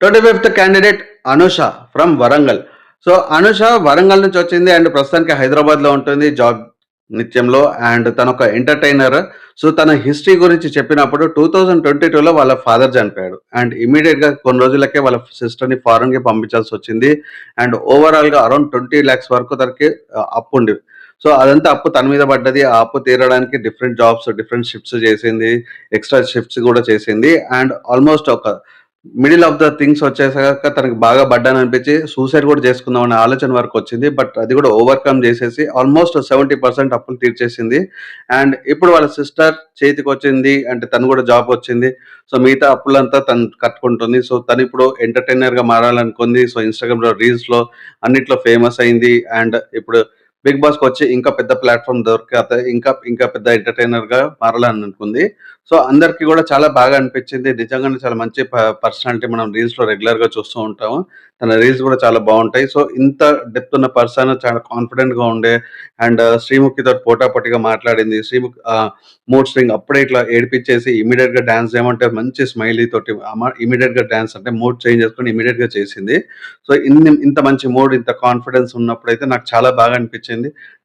Twenty fifth candidate Anusha from Warangal so Anusha Warangal నుంచి వచ్చింది and ప్రస్తుతానికి హైదరాబాద్లో ఉంటుంది జాబ్ నిత్యంలో అండ్ తన ఒక ఎంటర్టైనర్ సో తన హిస్టరీ గురించి చెప్పినప్పుడు టూ థౌజండ్ ట్వంటీ టూలో వాళ్ళ ఫాదర్ చనిపోయాడు. అండ్ ఇమీడియట్గా కొన్ని రోజులకే వాళ్ళ సిస్టర్ని ఫారెన్కి పంపించాల్సి వచ్చింది. అండ్ ఓవరాల్గా అరౌండ్ ట్వంటీ ల్యాక్స్ వరకు తనకి అప్పు ఉండి సో అదంతా అప్పు తన మీద పడ్డది. ఆ అప్పు తీరడానికి డిఫరెంట్ జాబ్స్ డిఫరెంట్ షిఫ్ట్స్ చేసింది. ఎక్స్ట్రా షిఫ్ట్స్ కూడా చేసింది. అండ్ ఆల్మోస్ట్ ఒక మిడిల్ ఆఫ్ ద థింగ్స్ వచ్చేసాక తనకి బాగా పడ్డాను అనిపించి సూసైడ్ కూడా చేసుకుందాం అనే ఆలోచన వరకు వచ్చింది. బట్ అది కూడా ఓవర్కమ్ చేసేసి ఆల్మోస్ట్ సెవెంటీ పర్సెంట్ అప్పులు తీర్చేసింది. అండ్ ఇప్పుడు వాళ్ళ సిస్టర్ చేతికి వచ్చింది అంటే తను కూడా జాబ్ వచ్చింది. సో మిగతా అప్పులంతా తను కట్టుకుంటుంది. సో తను ఇప్పుడు ఎంటర్టైనర్గా మారాలనుకుంది. సో ఇన్స్టాగ్రామ్లో రీల్స్లో అన్నిట్లో ఫేమస్ అయింది. అండ్ ఇప్పుడు బిగ్ బాస్కి వచ్చి ఇంకా పెద్ద ప్లాట్ఫామ్ దొరికితే ఇంకా ఇంకా పెద్ద ఎంటర్టైనర్గా మారాలని అనుకుంది సో అందరికి కూడా చాలా బాగా అనిపించింది. నిజంగానే చాలా మంచి పర్సనాలిటీ మనం రీల్స్లో రెగ్యులర్గా చూస్తూ ఉంటాము. తన రీల్స్ కూడా చాలా బాగుంటాయి. సో ఇంత డెప్త్ ఉన్న పర్సన్ చాలా కాన్ఫిడెంట్గా ఉండే అండ్ శ్రీముఖితో పోటాపోటీగా మాట్లాడింది. శ్రీముఖి మూడ్ స్ట్రింగ్ అప్పుడే ఇట్లా ఏడిపించేసి ఇమీడియట్గా డాన్స్ చేయమంటే మంచి స్మైలీ తోటి ఇమీడియట్గా డాన్స్ అంటే మూడ్ చేంజ్ చేసుకొని ఇమీడియట్గా చేసింది. సో ఇన్ని ఇంత మంచి మూడ్ ఇంత కాన్ఫిడెన్స్ ఉన్నప్పుడు అయితే నాకు చాలా బాగా అనిపించింది.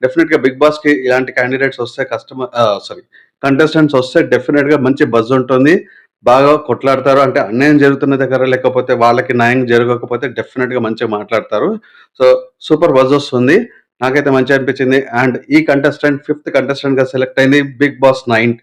డెఫినెట్గా బిగ్ బాస్కి ఇలాంటి క్యాండిడేట్స్ వస్తే కస్టమర్ సారీ కంటెస్టెంట్స్ వస్తే డెఫినెట్గా మంచి బజ్ ఉంటుంది. బాగా కొట్లాడతారు. అంటే అన్యాయం జరుగుతున్న దగ్గర లేకపోతే వాళ్ళకి న్యాయం జరగకపోతే డెఫినెట్గా మంచిగా మాట్లాడతారు. సో సూపర్ బజ్ వస్తుంది. నాకైతే మంచిగా అనిపించింది. అండ్ ఈ కంటెస్టెంట్ ఫిఫ్త్ కంటెస్టెంట్గా సెలెక్ట్ అయింది బిగ్ బాస్ నైన్